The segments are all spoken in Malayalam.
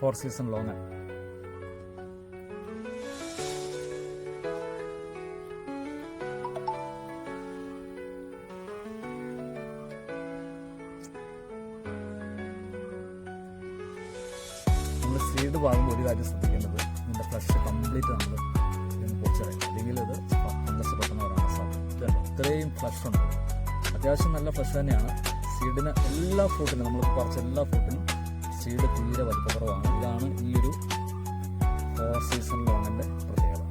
ഫോർ സീസൺ ലോങ് നമ്മൾ സീഡ് വാങ്ങുമ്പോൾ ഒരു കാര്യം ശ്രദ്ധിക്കേണ്ടത് ഇതിന്റെ ഫ്ലഷ് കംപ്ലീറ്റ് നമ്മൾ ഇതിന് പൊടിച്ചറിയാം അല്ലെങ്കിൽ ഇത് ഫംഗസ് പെട്ടെന്ന് വരാനുള്ള സാധ്യത? ഇത്രയും ഫ്ലഷ് ഉണ്ട്. അത്യാവശ്യം നല്ല ഫ്ലഷ് തന്നെയാണ്. സീഡിന് എല്ലാ ഫ്രൂട്ടിനും നമ്മൾ കുറച്ച് എല്ലാ ഫ്രൂട്ടിനും സീഡ് തീരെ വലിപ്പക്കുറവാണ്. ഇതാണ് ഈ ഒരു സീസൺ ലോങ്ങിന്റെ പ്രത്യേകത.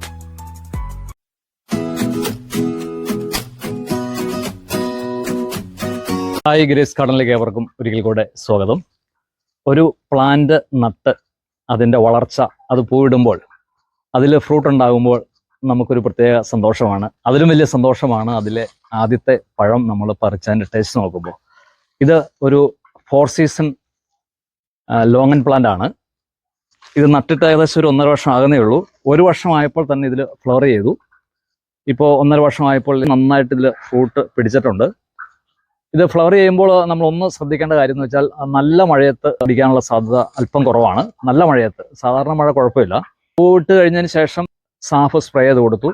ഹായ് ഗ്രേസ് കടലിലേക്ക് ഏവർക്കും ഒരിക്കൽ കൂടെ സ്വാഗതം. ഒരു പ്ലാന്റ് നട്ട് അതിന്റെ വളർച്ച അത് പൂവിടുമ്പോൾ അതിൽ ഫ്രൂട്ട് ഉണ്ടാകുമ്പോൾ നമുക്കൊരു പ്രത്യേക സന്തോഷമാണ്. അതിലും വലിയ സന്തോഷമാണ് അതിലെ ആദ്യത്തെ പഴം നമ്മൾ പറിച്ചതിന്റെ ടേസ്റ്റ് നോക്കുമ്പോൾ. ഇത് ഒരു ഫോർ സീസൺ ലോങ്ങൻ പ്ലാന്റ് ആണ്. ഇത് നട്ടിട്ട് ഏകദേശം ഒരു ഒന്നര വർഷം ആകുന്നേ ഉള്ളൂ. ഒരു വർഷമായപ്പോൾ തന്നെ ഇതിൽ ഫ്ലവർ ചെയ്തു. ഇപ്പോൾ ഒന്നര വർഷമായപ്പോൾ നന്നായിട്ട് ഇതിൽ ഫ്രൂട്ട് പിടിച്ചിട്ടുണ്ട്. ഇത് ഫ്ലവർ ചെയ്യുമ്പോൾ നമ്മൾ ഒന്ന് ശ്രദ്ധിക്കേണ്ട കാര്യം എന്ന് വെച്ചാൽ നല്ല മഴയത്ത് അടിക്കാനുള്ള സാധ്യത അല്പം കുറവാണ്. നല്ല മഴയത്ത് സാധാരണ മഴ കുഴപ്പമില്ല. പൂവിട്ട് കഴിഞ്ഞതിന് ശേഷം സാഫ് സ്പ്രേ ചെയ്ത് കൊടുത്തു.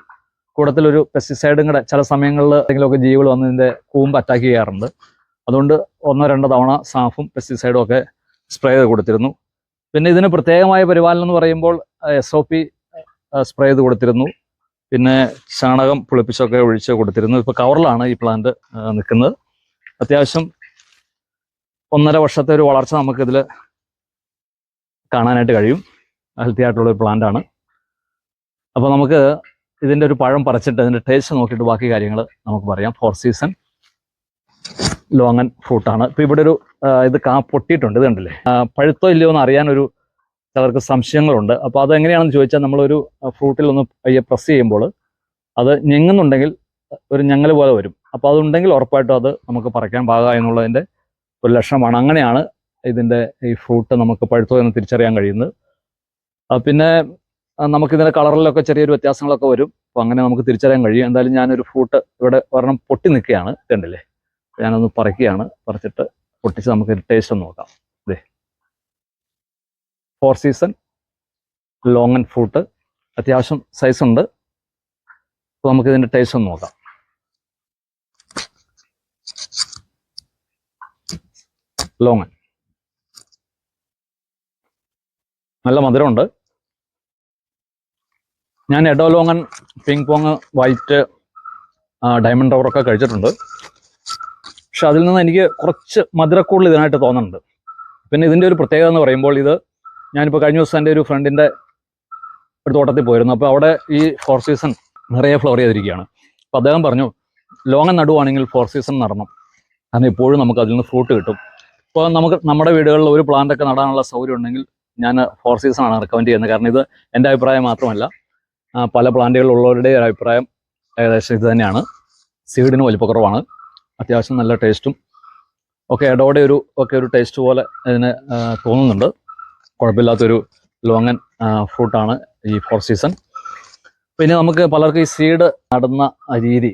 കൂടത്തിൽ ഒരു പെസ്റ്റിസൈഡും കൂടെ ചില സമയങ്ങളിൽ എന്തെങ്കിലുമൊക്കെ ജീവികൾ വന്നതിന്റെ കൂമ്പ് അറ്റാക്ക് ചെയ്യാറുണ്ട്. അതുകൊണ്ട് ഒന്നോ രണ്ടോ തവണ സാഫും പെസ്റ്റിസൈഡും ഒക്കെ സ്പ്രേ ചെയ്ത് കൊടുത്തിരുന്നു. പിന്നെ ഇതിന് പ്രത്യേകമായ പരിപാലനം എന്ന് പറയുമ്പോൾ എസ് ഒ പി സ്പ്രേ ചെയ്ത് കൊടുത്തിരുന്നു. പിന്നെ ചാണകം പുളിപ്പിച്ചൊക്കെ ഒഴിച്ച് കൊടുത്തിരുന്നു. ഇപ്പോൾ കവറിലാണ് ഈ പ്ലാന്റ് നിൽക്കുന്നത്. അത്യാവശ്യം ഒന്നര വർഷത്തെ ഒരു വളർച്ച നമുക്കിതിൽ കാണാനായിട്ട് കഴിയും. ഹെൽത്തി ആയിട്ടുള്ള ഒരു പ്ലാന്റ് ആണ്. അപ്പോൾ നമുക്ക് ഇതിന്റെ ഒരു പഴം പറിച്ചിട്ട് അതിന്റെ ടേസ്റ്റ് നോക്കിയിട്ട് ബാക്കി കാര്യങ്ങൾ നമുക്ക് പറയാം. ഫോർ സീസൺ ലോങ്ങൻ ഫ്രൂട്ടാണ്. ഇപ്പോൾ ഇവിടെ ഒരു ഇത് കാ പൊട്ടിയിട്ടുണ്ട് ഇത് കണ്ടില്ലേ? പഴുത്തോ ഇല്ലയോ എന്ന് അറിയാനൊരു ചിലർക്ക് സംശയങ്ങളുണ്ട്. അപ്പോൾ അത് എങ്ങനെയാണെന്ന് ചോദിച്ചാൽ നമ്മളൊരു ഫ്രൂട്ടിൽ ഒന്ന് പ്രസ് ചെയ്യുമ്പോൾ അത് ഞെങ്ങുന്നുണ്ടെങ്കിൽ ഒരു ഞങ്ങൽ പോലെ വരും. അപ്പോൾ അതുണ്ടെങ്കിൽ ഉറപ്പായിട്ടും അത് നമുക്ക് പറിക്കാൻ പാകുക എന്നുള്ളതിന്റെ ഒരു ലക്ഷണമാണ്. അങ്ങനെയാണ് ഇതിന്റെ ഈ ഫ്രൂട്ട് നമുക്ക് പഴുത്തോ എന്ന് തിരിച്ചറിയാൻ കഴിയുന്നത്. പിന്നെ നമുക്കിതിന്റെ കളറിലൊക്കെ ചെറിയൊരു വ്യത്യാസങ്ങളൊക്കെ വരും. അപ്പോൾ അങ്ങനെ നമുക്ക് തിരിച്ചറിയാൻ കഴിയും. എന്തായാലും ഞാനൊരു ഫ്രൂട്ട് ഇവിടെ ഒരെണ്ണം പൊട്ടി നിൽക്കുകയാണ് കണ്ടില്ലേ? ഞാനൊന്ന് പറിക്കുകയാണ്. പറിച്ചിട്ട് പൊട്ടിച്ച് നമുക്ക് ടേസ്റ്റ് ഒന്ന് നോക്കാം. ഇതേ four season long and fruit അത്യാവശ്യം സൈസ് ഉണ്ട്. അപ്പോൾ നമുക്ക് ഇതിന്റെ ടേസ്റ്റ് ഒന്ന് നോക്കാം. ലോങ്ങൻ നല്ല മധുരമുണ്ട്. ഞാൻ എഡോ longan ping pong white diamond റവറൊക്കെ കഴിച്ചിട്ടുണ്ട്. പക്ഷെ അതിൽ നിന്ന് എനിക്ക് കുറച്ച് മധുരക്കൂടുതൽ ഇതിനായിട്ട് തോന്നുന്നുണ്ട്. പിന്നെ ഇതിന്റെ ഒരു പ്രത്യേകത എന്ന് പറയുമ്പോൾ ഇത് ഞാനിപ്പോൾ കഴിഞ്ഞ ദിവസം എന്റെ ഒരു ഫ്രണ്ടിന്റെ ഒരു തോട്ടത്തിൽ പോയിരുന്നു. അപ്പോൾ അവിടെ ഈ ഫോർ സീസൺ നിറയെ ഫ്ലവർ ചെയ്തിരിക്കുകയാണ്. അപ്പോൾ അദ്ദേഹം പറഞ്ഞു ലോങ് നടുവാണെങ്കിൽ ഫോർ സീസൺ നടണം. കാരണം എപ്പോഴും നമുക്ക് അതിൽ നിന്ന് ഫ്രൂട്ട് കിട്ടും. ഇപ്പോൾ നമുക്ക് നമ്മുടെ വീടുകളിൽ ഒരു പ്ലാന്റൊക്കെ നടാനുള്ള സൗകര്യം ഉണ്ടെങ്കിൽ ഞാൻ ഫോർ സീസൺ ആണ് റെക്കമെൻഡ് ചെയ്യുന്നത്. കാരണം ഇത് എന്റെ അഭിപ്രായം മാത്രമല്ല പല പ്ലാന്റുകളുള്ളവരുടെ ഒരു അഭിപ്രായം ഏകദേശം ഇത് തന്നെയാണ്. സീഡിന് വലിപ്പക്കുറവാണ്. അത്യാവശ്യം നല്ല ടേസ്റ്റും ഒക്കെ ഇടോടെ ഒരു ഒക്കെ ഒരു ടേസ്റ്റ് പോലെ ഇതിന് തോന്നുന്നുണ്ട്. കുഴപ്പമില്ലാത്തൊരു ലോങ്ങൻ ഫ്രൂട്ടാണ് ഈ ഫോർ സീസൺ പിന്നെ നമുക്ക് പലർക്കും ഈ സീഡ് നടുന്ന രീതി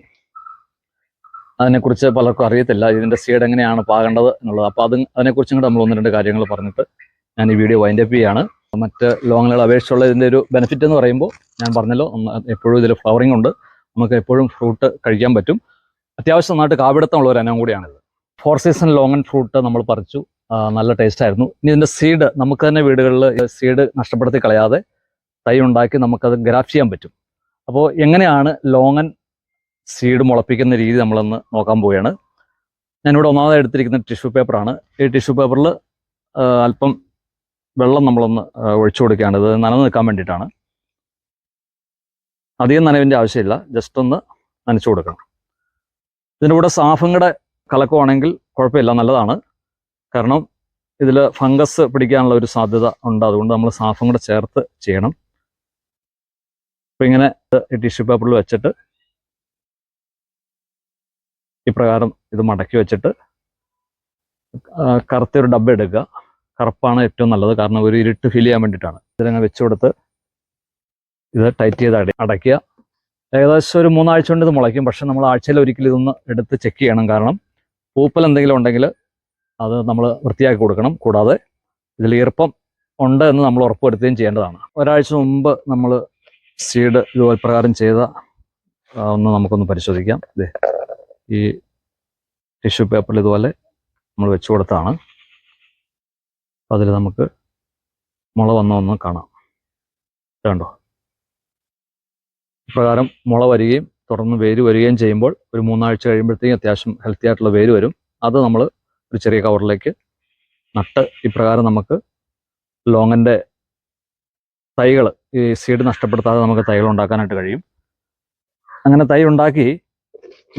അതിനെക്കുറിച്ച് പലർക്കും അറിയത്തില്ല. ഇതിന്റെ സീഡ് എങ്ങനെയാണ് പാകേണ്ടത് എന്നുള്ളത്. അപ്പോൾ അത് അതിനെക്കുറിച്ചും കൂടെ നമ്മൾ ഒന്ന് രണ്ട് കാര്യങ്ങൾ പറഞ്ഞിട്ട് ഞാൻ ഈ വീഡിയോ വൈൻഡപ്പ് ചെയ്യാണ്. മറ്റ് ലോങ്ങുകൾ അപേക്ഷിച്ചുള്ള ഇതിന്റെ ഒരു ബെനിഫിറ്റ് എന്ന് പറയുമ്പോൾ ഞാൻ പറഞ്ഞല്ലോ എപ്പോഴും ഇതിൽ ഫ്ലവറിംഗ് ഉണ്ട്. നമുക്ക് എപ്പോഴും ഫ്രൂട്ട് കഴിക്കാൻ പറ്റും. അത്യാവശ്യം നന്നായിട്ട് കാവിടത്തമുള്ള ഒരു ഇനം കൂടിയാണിത് four season long and fruit നമ്മൾ പറിച്ചു. നല്ല ടേസ്റ്റ് ആയിരുന്നു. ഇനി ഇതിന്റെ സീഡ് നമുക്ക് തന്നെ വീടുകളിൽ സീഡ് നഷ്ടപ്പെടുത്തി കളയാതെ തൈ ഉണ്ടാക്കി നമുക്കത് ഗ്രാഫ് ചെയ്യാൻ പറ്റും. അപ്പോൾ എങ്ങനെയാണ് ലോങ്ങൻ സീഡ് മുളപ്പിക്കുന്ന രീതി നമ്മളൊന്ന് നോക്കാൻ പോവുകയാണ്. ഞാനിവിടെ ഒന്നാമതായി എടുത്തിരിക്കുന്ന ടിഷ്യൂ പേപ്പറാണ് ഈ ടിഷ്യൂ പേപ്പറിൽ അല്പം വെള്ളം നമ്മളൊന്ന് ഒഴിച്ചു കൊടുക്കുകയാണ്. ഇത് നനഞ്ഞു നിൽക്കാൻ വേണ്ടിയിട്ടാണ്. അധികം നനവിന്റെ ആവശ്യമില്ല. ജസ്റ്റ് ഒന്ന് നനച്ചു കൊടുക്കണം. ഇതിന്റെ കൂടെ സാഫങ്ങളുടെ കലക്കുവാണെങ്കിൽ കുഴപ്പമില്ല നല്ലതാണ്. കാരണം ഇതിൽ ഫംഗസ് പിടിക്കാനുള്ള ഒരു സാധ്യത ഉണ്ട്. അതുകൊണ്ട് നമ്മൾ സാഫും കൂടെ ചേർത്ത് ചെയ്യണം. അപ്പം ഇങ്ങനെ ടിഷ്യൂ പേപ്പറിൽ വെച്ചിട്ട് ഇപ്രകാരം ഇത് മടക്കി വെച്ചിട്ട് കറുത്തൊരു ഡബ്ബ എടുക്കുക. കറുപ്പാണ് ഏറ്റവും നല്ലത്. കാരണം ഒരു ഇരുട്ട് ഫീൽ ചെയ്യാൻ വേണ്ടിയിട്ടാണ്. ഇതിലങ്ങനെ വെച്ചുകൊടുത്ത് ഇത് ടൈറ്റ് ചെയ്ത് അട അടയ്ക്കുക. ഏകദേശം ഒരു മൂന്നാഴ്ച കൊണ്ട് ഇത് മുളയ്ക്കും. പക്ഷെ നമ്മൾ ആഴ്ചയിൽ ഒരിക്കലും ഇതൊന്ന് എടുത്ത് ചെക്ക് ചെയ്യണം. കാരണം പൂപ്പൽ എന്തെങ്കിലും ഉണ്ടെങ്കിൽ അത് നമ്മൾ വൃത്തിയാക്കി കൊടുക്കണം. കൂടാതെ ഇതിൽ ഈർപ്പം ഉണ്ട് എന്ന് നമ്മൾ ഉറപ്പുവരുത്തുകയും ചെയ്യേണ്ടതാണ്. ഒരാഴ്ച മുമ്പ് നമ്മൾ സീഡ് ഇതുപോലെ പ്രകാരം ചെയ്ത ഒന്ന് നമുക്കൊന്ന് പരിശോധിക്കാം. ദേ ഈ ടിഷ്യൂ പേപ്പറിൽ ഇതുപോലെ നമ്മൾ വെച്ചു കൊടുത്താണ്. അതിൽ നമുക്ക് മുള വന്ന ഒന്ന് കാണാം. ഇത് കണ്ടോ? പ്രകാരം മുള വരികയും തുടർന്ന് വേര് വരികയും ചെയ്യുമ്പോൾ ഒരു മൂന്നാഴ്ച കഴിയുമ്പോഴത്തേക്കും അത്യാവശ്യം ഹെൽത്തി ആയിട്ടുള്ള വേര് വരും. അത് നമ്മൾ ഒരു ചെറിയ കവറിലേക്ക് നട്ട് ഇപ്രകാരം നമുക്ക് ലോങ്ങിന്റെ തൈകൾ ഈ സീഡ് നഷ്ടപ്പെടുത്താതെ നമുക്ക് തൈകൾ ഉണ്ടാക്കാനായിട്ട് കഴിയും. അങ്ങനെ തൈ ഉണ്ടാക്കി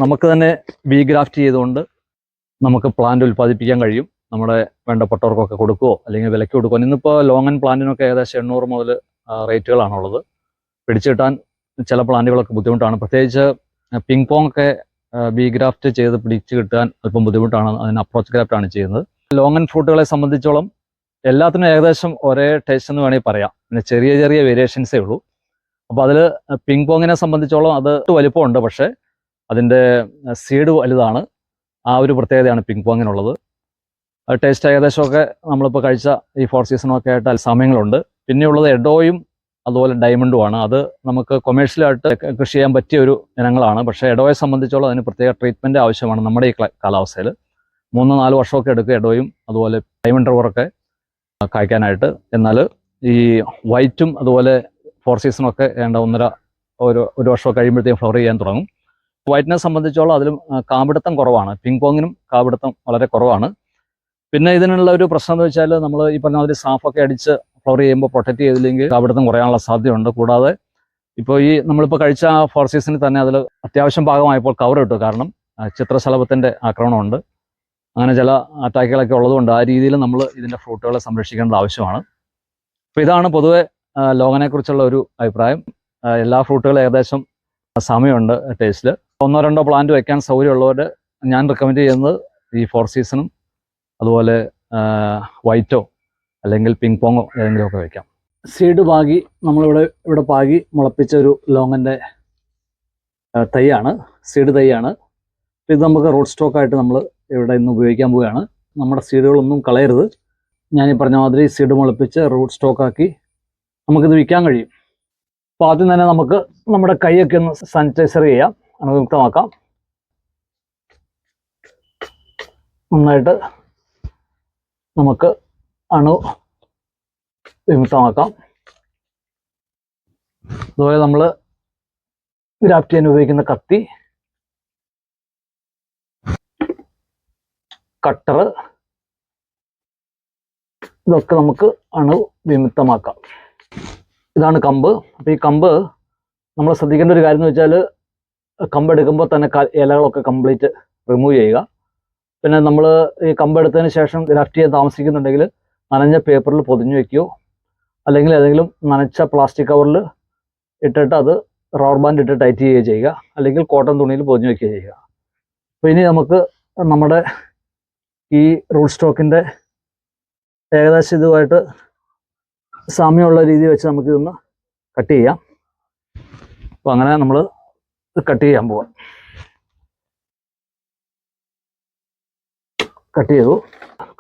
നമുക്ക് തന്നെ ബി ഗ്രാഫ്റ്റ് ചെയ്തുകൊണ്ട് നമുക്ക് പ്ലാന്റ് ഉൽപ്പാദിപ്പിക്കാൻ കഴിയും. നമ്മുടെ വേണ്ടപ്പെട്ടവർക്കൊക്കെ കൊടുക്കുകയോ അല്ലെങ്കിൽ വിലയ്ക്ക് കൊടുക്കുകയോ ഇന്നിപ്പോൾ ലോങ്ങൻ പ്ലാന്റിനൊക്കെ ഏകദേശം എണ്ണൂറ് മുതൽ റേറ്റുകളാണുള്ളത് പിടിച്ചു കിട്ടാൻ ചില പ്ലാന്റുകളൊക്കെ ബുദ്ധിമുട്ടാണ്. പ്രത്യേകിച്ച് പിങ് പോങ് ഒക്കെ ബി ഗ്രാഫ്റ്റ് ചെയ്ത് പിടിച്ച് കിട്ടാൻ അല്പം ബുദ്ധിമുട്ടാണ്. അതിന് അപ്രോച്ച് ഗ്രാഫ്റ്റ് ആണ് ചെയ്യുന്നത്. ആൻഡ് ഫ്രൂട്ടുകളെ സംബന്ധിച്ചോളം എല്ലാത്തിനും ഏകദേശം ഒരേ ടേസ്റ്റ് എന്ന് വേണമെങ്കിൽ പറയാം. പിന്നെ ചെറിയ ചെറിയ വേരിയേഷൻസേ ഉള്ളൂ. അപ്പോൾ അതിൽ പിങ് പോങ്ങിനെ സംബന്ധിച്ചോളം അത് വലിപ്പമുണ്ട്. പക്ഷേ അതിന്റെ സീഡ് വലുതാണ്. ആ ഒരു പ്രത്യേകതയാണ് പിങ് പോങ്ങിനുള്ളത് ടേസ്റ്റ് ഏകദേശമൊക്കെ നമ്മളിപ്പോൾ കഴിച്ച ഈ ഫോർ സീസണൊക്കെ ആയിട്ട് സമയങ്ങളുണ്ട്. പിന്നെയുള്ളത് എഡോയും അതുപോലെ ഡയമണ്ടുമാണ്. അത് നമുക്ക് കൊമേഴ്ഷ്യലായിട്ട് കൃഷി ചെയ്യാൻ പറ്റിയ ഒരു ഇനങ്ങളാണ് പക്ഷേ എഡോയെ സംബന്ധിച്ചോളം അതിന് പ്രത്യേക ട്രീറ്റ്മെന്റ് ആവശ്യമാണ് നമ്മുടെ ഈ കാലാവസ്ഥയിൽ മൂന്ന് നാല് വർഷമൊക്കെ എടുക്കും എഡോയും അതുപോലെ ഡയമണ്ട് റവറൊക്കെ കായ്ക്കാനായിട്ട്. എന്നാൽ ഈ വൈറ്റും അതുപോലെ ഫോർ സീസണൊക്കെ വേണ്ട ഒന്നര ഒരു ഒരു വർഷം കഴിയുമ്പോഴത്തേക്കും ഫ്ലവർ ചെയ്യാൻ തുടങ്ങും. വൈറ്റിനെ സംബന്ധിച്ചോളം അതിലും കാമ്പിടുത്തം കുറവാണ്. പിങ് പോങ്ങിനും കാപിടുത്തം വളരെ കുറവാണ്. പിന്നെ ഇതിനുള്ള ഒരു പ്രശ്നം എന്ന് വെച്ചാൽ നമ്മൾ ഈ പറഞ്ഞ മാതിരി സാഫൊക്കെ അടിച്ച് ഫ്ലവർ ചെയ്യുമ്പോൾ പ്രൊട്ടക്ട് ചെയ്തില്ലെങ്കിൽ അവിടുത്തെ കുറയാനുള്ള സാധ്യതയുണ്ട്. കൂടാതെ ഇപ്പോൾ ഈ നമ്മളിപ്പോൾ കഴിച്ച ഫോർ സീസണിൽ തന്നെ അതിൽ അത്യാവശ്യം ഭാഗമായപ്പോൾ കവർ ഇട്ടു. കാരണം ചിത്രശലഭത്തിന്റെ ആക്രമണമുണ്ട്. അങ്ങനെ ചില അറ്റാക്കുകളൊക്കെ ഉള്ളതുകൊണ്ട് ആ രീതിയിൽ നമ്മൾ ഇതിന്റെ ഫ്രൂട്ടുകളെ സംരക്ഷിക്കേണ്ടത് ആവശ്യമാണ്. അപ്പോൾ ഇതാണ് പൊതുവെ ലോകനെക്കുറിച്ചുള്ള ഒരു അഭിപ്രായം. എല്ലാ ഫ്രൂട്ടുകളും ഏകദേശം സമയമുണ്ട് ടേസ്റ്റിൽ ഒന്നോ രണ്ടോ പ്ലാന്റ് വെക്കാൻ സൗകര്യമുള്ളവർ ഞാൻ റെക്കമെൻഡ് ചെയ്യുന്നത് ഈ ഫോർ സീസണും അതുപോലെ വൈറ്റോ അല്ലെങ്കിൽ പിങ് പോങ്ങോ ഏതെങ്കിലുമൊക്കെ വെക്കാം. സീഡ് പാകി നമ്മളിവിടെ ഇവിടെ പാകി മുളപ്പിച്ച ഒരു ലോങ്ങിന്റെ തൈയാണ്. സീഡ് തൈയാണ്. ഇത് നമുക്ക് റോഡ് സ്റ്റോക്കായിട്ട് നമ്മൾ ഇവിടെ ഇന്ന് ഉപയോഗിക്കാൻ പോവുകയാണ്. നമ്മുടെ സീഡുകളൊന്നും കളയരുത്. ഞാൻ ഈ പറഞ്ഞ മാതിരി സീഡ് മുളപ്പിച്ച് റൂട്ട് സ്റ്റോക്കാക്കി നമുക്കിത് വിൽക്കാൻ കഴിയും. അപ്പോൾ ആദ്യം തന്നെ നമുക്ക് നമ്മുടെ കൈയൊക്കെ ഒന്ന് സാനിറ്റൈസർ ചെയ്യാം. അണുവിമുക്തമാക്കാം. നന്നായിട്ട് നമുക്ക് അണു വിമുക്തമാക്കാം. അതുപോലെ നമ്മൾ ഗ്രാഫ്റ്റ് ചെയ്യാൻ ഉപയോഗിക്കുന്ന കത്തി കട്ടർ ഇതൊക്കെ നമുക്ക് അണു വിമുക്തമാക്കാം. ഇതാണ് കമ്പ്. അപ്പോൾ ഈ കമ്പ് നമ്മൾ ശ്രദ്ധിക്കേണ്ട ഒരു കാര്യം എന്ന് വെച്ചാൽ കമ്പ് എടുക്കുമ്പോൾ തന്നെ ഇലകളൊക്കെ കംപ്ലീറ്റ് റിമൂവ് ചെയ്യുക. പിന്നെ നമ്മൾ ഈ കമ്പ് എടുത്തതിന് ശേഷം ഗ്രാഫ്റ്റ് ചെയ്യാൻ താമസിക്കുന്നുണ്ടെങ്കിൽ നനഞ്ഞ പേപ്പറിൽ പൊതിഞ്ഞു വെക്കുകയോ അല്ലെങ്കിൽ ഏതെങ്കിലും നനച്ച പ്ലാസ്റ്റിക് കവറിൽ ഇട്ടിട്ട് അത് റബ്ബർ ബാൻഡ് ഇട്ട് ടൈറ്റ് ചെയ്യുകയോ ചെയ്യുക. അല്ലെങ്കിൽ കോട്ടൺ തുണിയിൽ പൊതിഞ്ഞു വെക്കുകയോ ചെയ്യുക. അപ്പോൾ ഇനി നമുക്ക് നമ്മുടെ ഈ റൂൾ സ്റ്റോക്കിന്റെ ഏകദേശം ഇതുമായിട്ട് സാമ്യമുള്ള രീതി വെച്ച് നമുക്ക് ഇതൊന്ന് കട്ട് ചെയ്യാം. അപ്പോൾ അങ്ങനെ നമ്മൾ കട്ട് ചെയ്യാൻ പോവാം. കട്ട് ചെയ്തു.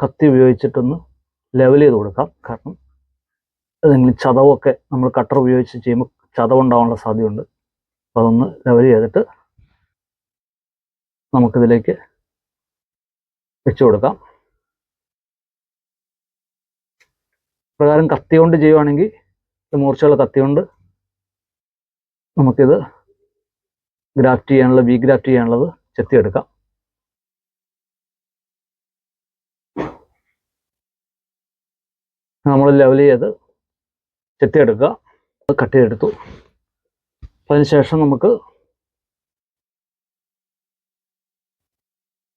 കത്തി ഉപയോഗിച്ചിട്ടൊന്ന് ലെവൽ ചെയ്ത് കൊടുക്കാം. കാരണം ഏതെങ്കിലും ചതവൊക്കെ നമ്മൾ കട്ടർ ഉപയോഗിച്ച് ചെയ്യുമ്പോൾ ചതവുണ്ടാവാനുള്ള സാധ്യതയുണ്ട്. അപ്പോൾ അതൊന്ന് ലെവൽ ചെയ്തിട്ട് നമുക്കിതിലേക്ക് വെച്ച് കൊടുക്കാം. പ്രകാരം കത്തി കൊണ്ട് ചെയ്യുവാണെങ്കിൽ മൂർച്ചയുള്ള കത്തി കൊണ്ട് നമുക്കിത് ഗ്രാഫ്റ്റ് ചെയ്യാനുള്ള വി ഗ്രാഫ്റ്റ് ചെയ്യാനുള്ളത് ചെത്തിയെടുക്കാം. നമ്മൾ ലെവൽ ചെയ്ത് ചെത്തിയെടുക്കുക അത് കട്ട് ചെയ്തെടുത്തു. അതിനുശേഷം നമുക്ക്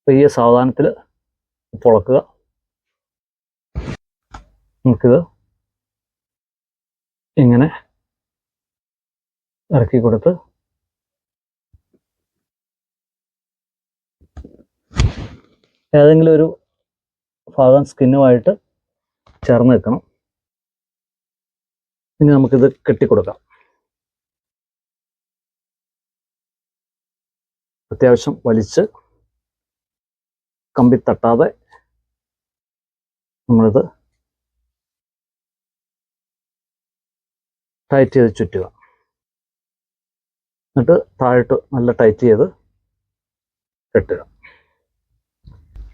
പയ്യ സാവധാനത്തിൽ പൊളക്കുക. നമുക്കിത് ഇങ്ങനെ ഇറക്കി കൊടുത്ത് ഏതെങ്കിലും ഒരു ഭാഗം സ്കിന്നുമായിട്ട് ചേർന്ന് വെക്കണം ഇനി നമുക്കിത് കെട്ടിക്കൊടുക്കാം. അത്യാവശ്യം വലിച്ച് കമ്പി തട്ടാതെ നമ്മളിത് ടൈറ്റ് ചെയ്ത് ചുറ്റുക. എന്നിട്ട് താഴോട്ട് നല്ല ടൈറ്റ് ചെയ്ത് കെട്ടുക.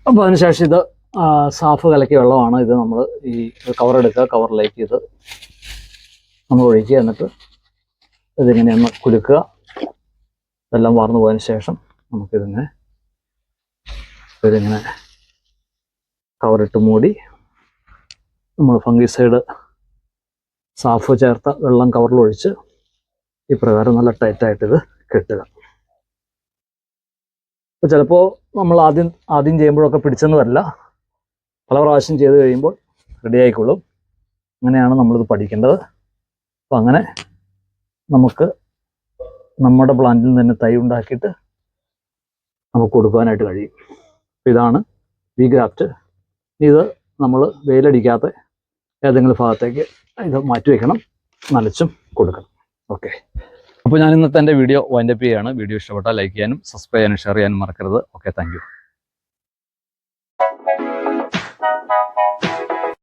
അപ്പോൾ അതിനുശേഷം ഇത് സാഫ് കലക്കിയ വെള്ളമാണ് ഇത് നമ്മൾ ഈ കവർ എടുക്കുക. കവറിലേക്ക് ഇത് നമ്മൾ ഒഴിക്കുക. എന്നിട്ട് ഇതിങ്ങനെ ഒന്ന് കുലുക്കുക. ഇതെല്ലാം വാർന്നു പോയതിന് ശേഷം നമുക്കിതിങ്ങനെ ഇതിങ്ങനെ കവറിട്ട് മൂടി നമ്മൾ ഫംഗിസൈഡ് സാഫ് ചേർത്ത വെള്ളം കവറിൽ ഒഴിച്ച് ഈ പ്രകാരം നല്ല ടൈറ്റായിട്ട് ഇത് കെട്ടുക. ചിലപ്പോൾ നമ്മൾ ആദ്യം ആദ്യം ചെയ്യുമ്പോഴൊക്കെ പിടിച്ചെന്ന് വരില്ല. പല പ്രാവശ്യം ചെയ്ത് കഴിയുമ്പോൾ റെഡി ആയിക്കോളും അങ്ങനെയാണ് നമ്മളിത് പഠിക്കേണ്ടത്. അപ്പം അങ്ങനെ നമുക്ക് നമ്മുടെ പ്ലാന്റിൽ തന്നെ തൈ ഉണ്ടാക്കിയിട്ട് നമുക്ക് കൊടുക്കാനായിട്ട് കഴിയും. ഇതാണ് വി ഗ്രാഫ്റ്റ് ഇത് നമ്മൾ വെയിലടിക്കാത്ത ഏതെങ്കിലും ഭാഗത്തേക്ക് ഇത് മാറ്റി വെക്കണം നനച്ചും കൊടുക്കണം. ഓക്കെ. അപ്പോൾ ഞാൻ ഇന്നത്തെ എന്റെ വീഡിയോ വൈൻഡപ്പ് ചെയ്യുകയാണ്. വീഡിയോ ഇഷ്ടപ്പെട്ടാൽ ലൈക്ക് ചെയ്യാനും സബ്സ്ക്രൈബ് ചെയ്യാനും ഷെയർ ചെയ്യാനും മറക്കരുത്. Okay thank